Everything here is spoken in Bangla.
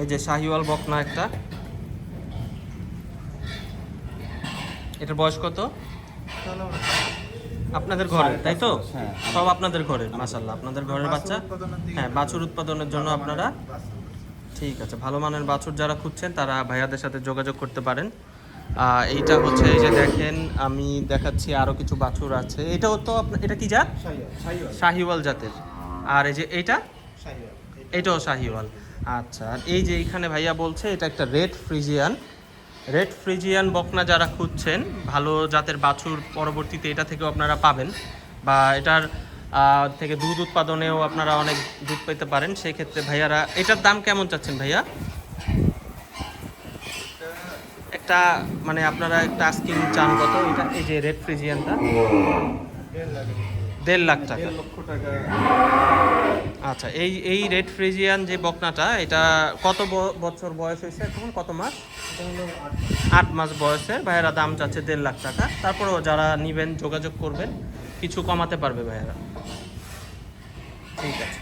এই যে শাহিওয়াল বকনা একটা। এটার বয়স কত? আপনাদের ঘরে তাই তো? হ্যাঁ। সব আপনাদের ঘরে মাসাল্লাহ আপনাদের ঘরের বাচ্চা? হ্যাঁ বাছুর উৎপাদনের জন্য আপনারা ঠিক আছে ভালো মানের বাছুর যারা খুঁজছেন তারা ভাইয়াদের সাথে যোগাযোগ করতে পারেন। আহ, এইটা হচ্ছে এই যে দেখেন আমি দেখাচ্ছি আরও কিছু বাছুর আছে। এটাও তো আপনার এটা কি জাত? শাহিওয়াল জাতের। আর এই যে এইটা? এটাও শাহিওয়াল। আচ্ছা আর এই যে এইখানে ভাইয়া বলছে, এটা একটা রেড ফ্রিজিয়ান। রেড ফ্রিজিয়ান বকনা যারা খুঁজছেন, ভালো জাতের বাছুর পরবর্তীতে এটা থেকেও আপনারা পাবেন। বা এটার থেকে দুধ উৎপাদনেও আপনারা অনেক দুধ পেতে পারেন। সেই ক্ষেত্রে ভাইয়ারা, এটার দাম কেমন চাচ্ছেন ভাইয়া? একটা মানে আপনারা একটা আস্কিং চান কত? এটা, এই যে রেড ফ্রিজিয়ানটা। দেড় লাখ টাকা। লক্ষ টাকা। আচ্ছা এই এই রেড ফ্রিজিয়ান যে বকনাটা এটা কত বছর বয়স হয়েছে এখন? কত মাস? আট মাস। বয়সের ভাইয়েরা দাম চাচ্ছে দেড় লাখ টাকা। তারপরেও যারা নিবেন যোগাযোগ করবেন কিছু কমাতে পারবে ভাইয়েরা। ঠিক আছে।